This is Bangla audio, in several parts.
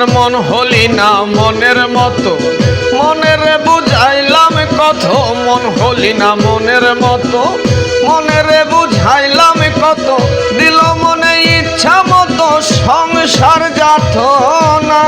আমার মন হলি না মনের মতো। মনের বুঝাইলাম কত, মন হলি না মনের মতো। মনের বুঝাইলাম কত, দিল মনে ইচ্ছা মতো, সংসার যাত না।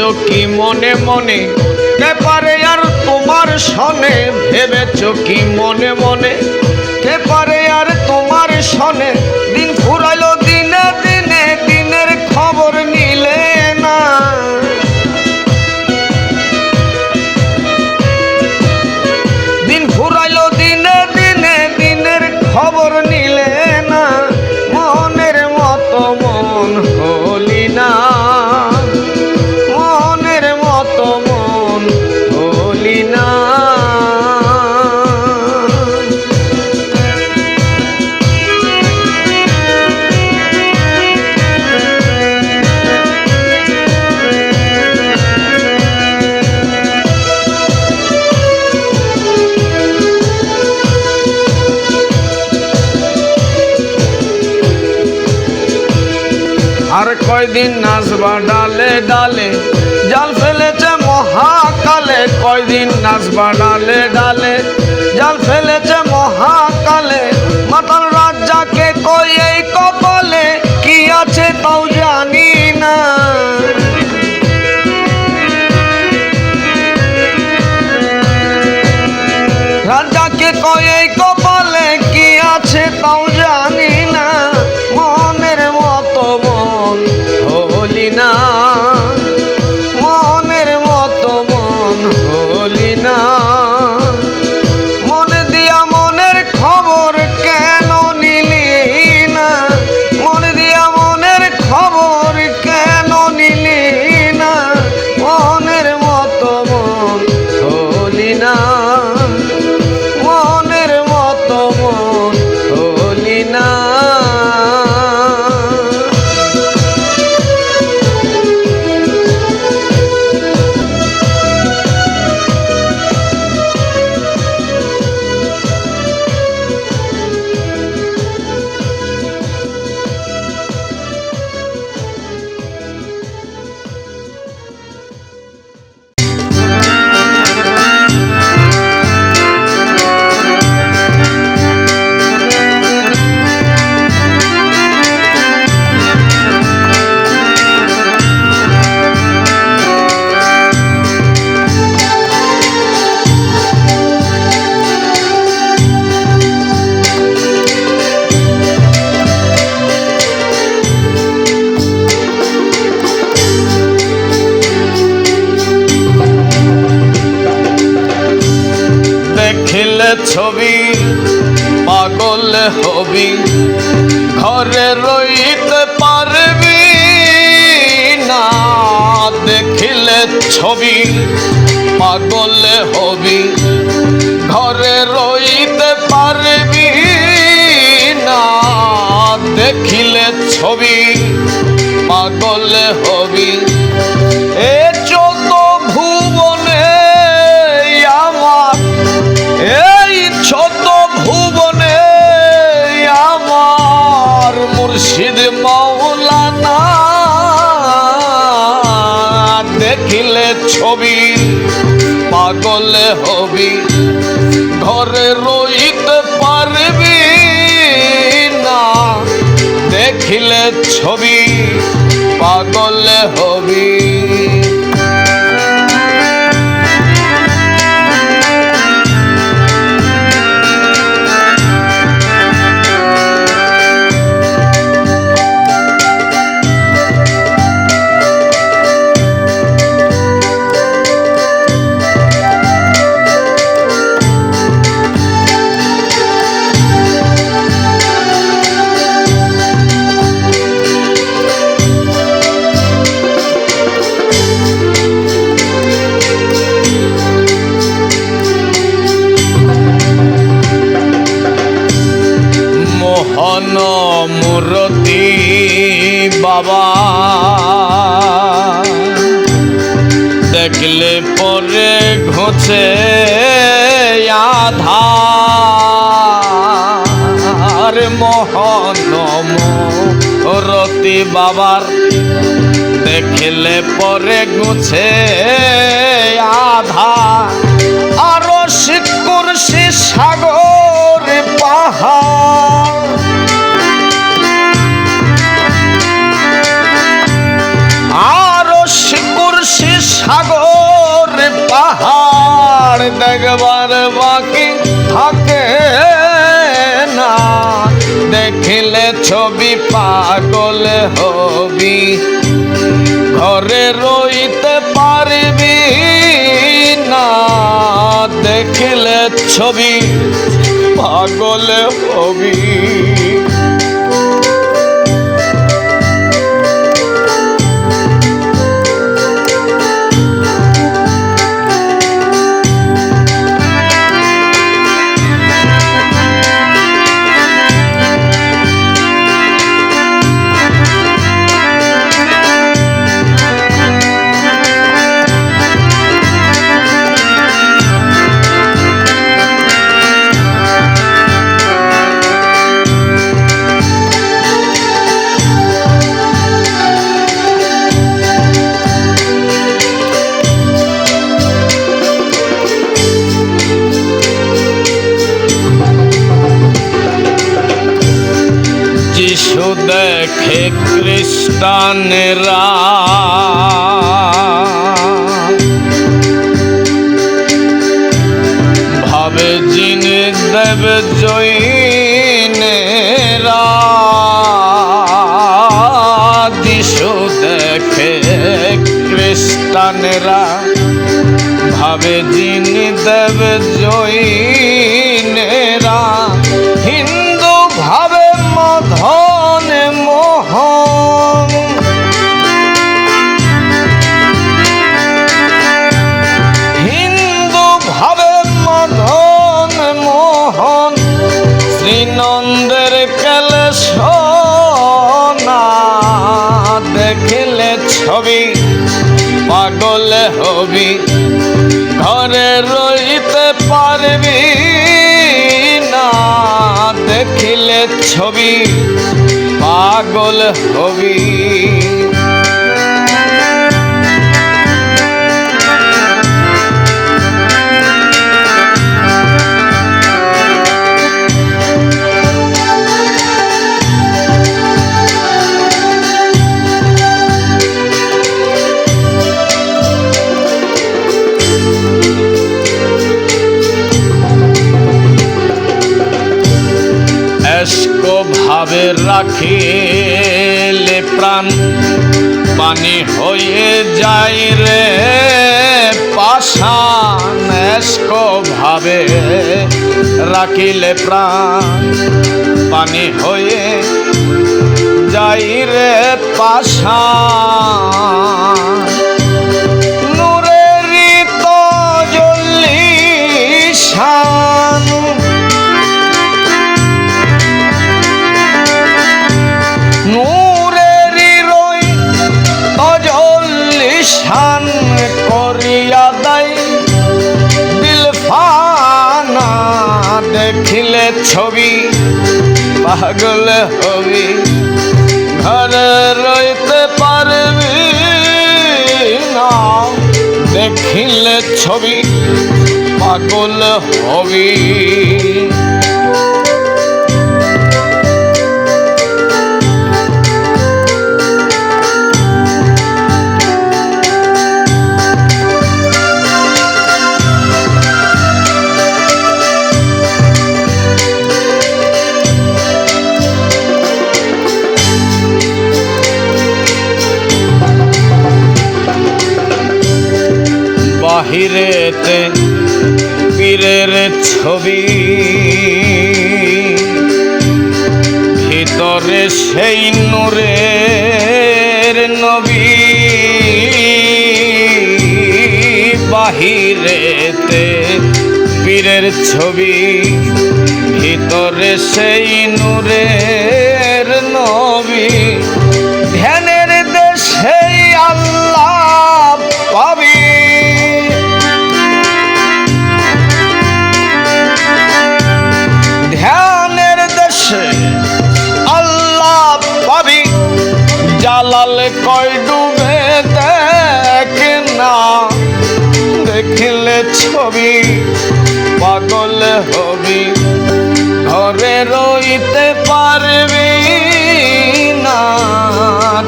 কি মনে মনে? ব্যাপারে আর তোমার সনে, ভেবেছ কি মনে মনে? পারে আর তোমার সনে আর কয়দিন নাচবা ডালে ডালে? জাল ফেলেছে মহাকালে, কয়দিন নাচবা ডালে ডালে? জাল ফেলেছে মহাকালে, মাতাল রাজাকে কই এই কপালে? কি আছে তাও জানি না। রাজাকে কই এই কপালে? কি আছে তাও জানি পাগল হবি? ঘরে রইতে পারবি না? দেখিলে ছবি পাগলে হবি। ঘরে পাগল হবি ঘরে রইতে পারবি না। দেখিলে ছবি পাগল হবি। বাবা। দেখলে পরে ঘুচে আধার মোহন রতি বাবার। দেখলে পরে গুছে আধা। আরও শিকুর সে সাগর দেখবার বাকি থাকে না দেখিলে ছবি পাগল হবি ঘরে রইতে পারবি না দেখিলে ছবি পাগল হবি যিশু দেখে খ্রিস্টানেরা ভাবে যিনি দেব জৈনেরা। যিশু দেখে খ্রিস্টানেরা ভাবে যিনি দেব জৈনেরা ঘরে রইতে পারবি না। দেখিলে ছবি পাগল হবি। এসকো ভাবে রাখিলে প্রাণ। পানি হয়ে যায় রে পাশান ভাবে রাখিলে প্রাণ। পানি হয়ে যাই রে পাশান দেখিলে ছবি পাগল হবি। ঘরে রইতে পারবি না দেখিলে ছবি পাগল হবি। বাহিরেতে পীরের ছবি। ভিতরে সেই নূরের নবী বাহিরেতে পীরের ছবি। ভিতরে সেই নূরের নবী ছবি পাগল হবি ঘরে রইতে পারবি না।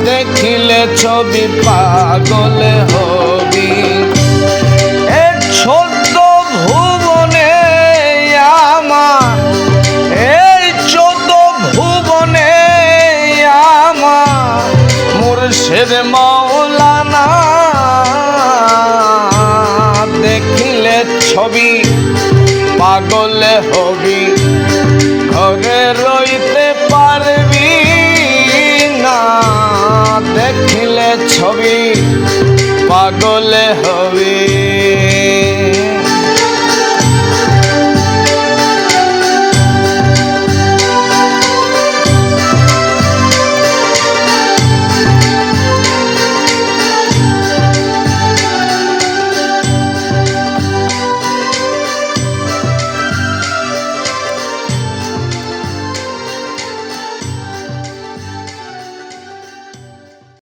দেখিলে ছবি পাগল হবি।